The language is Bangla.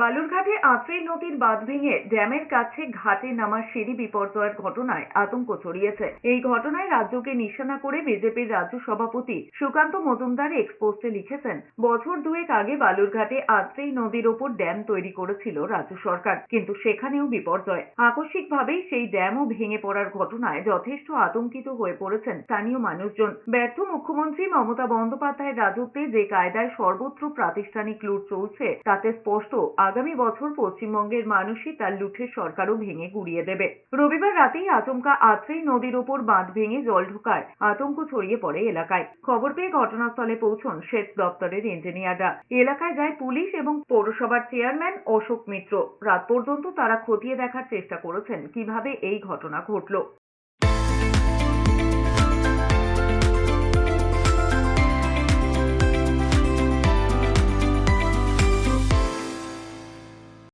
বালুরঘাটে আত্রেই নদীর বাঁধ ভেঙে ড্যামের কাছে ঘাটে নামার সিঁড়ি বিপর্যয়ের ঘটনায় আতঙ্ক ছড়িয়েছে। এই ঘটনায় রাজ্যকে নিশানা করে বিজেপির রাজ্য সভাপতি সুকান্ত মজুমদার এক্সপোস্টে লিখেছেন, বছর দুয়েক আগে বালুরঘাটে আত্রেই নদীর ওপর ড্যাম তৈরি করেছিল রাজ্য সরকার, কিন্তু সেখানেও বিপর্যয়। আকস্মিকভাবেই সেই ড্যামও ভেঙে পড়ার ঘটনায় যথেষ্ট আতঙ্কিত হয়ে পড়েছেন স্থানীয় মানুষজন। ব্যর্থ মুখ্যমন্ত্রী মমতা বন্দ্যোপাধ্যায়ের রাজত্বে যে কায়দায় সর্বত্র প্রাতিষ্ঠানিক লুট চলছে, তাতে স্পষ্ট আগামী বছর পশ্চিমবঙ্গের মানুষই তার লুঠের সরকারও ভেঙে গুড়িয়ে দেবে। রবিবার রাতেই আচমকা আত্রেই নদীর ওপর বাঁধ ভেঙে জল ঢোকায়, আতঙ্ক ছড়িয়ে পড়ে এলাকায়। খবর পেয়ে ঘটনাস্থলে পৌঁছন সেচ দপ্তরের ইঞ্জিনিয়াররা। এলাকায় যায় পুলিশ এবং পৌরসভার চেয়ারম্যান অশোক মিত্র। রাত পর্যন্ত তারা খতিয়ে দেখার চেষ্টা করেছেন কীভাবে এই ঘটনা ঘটল।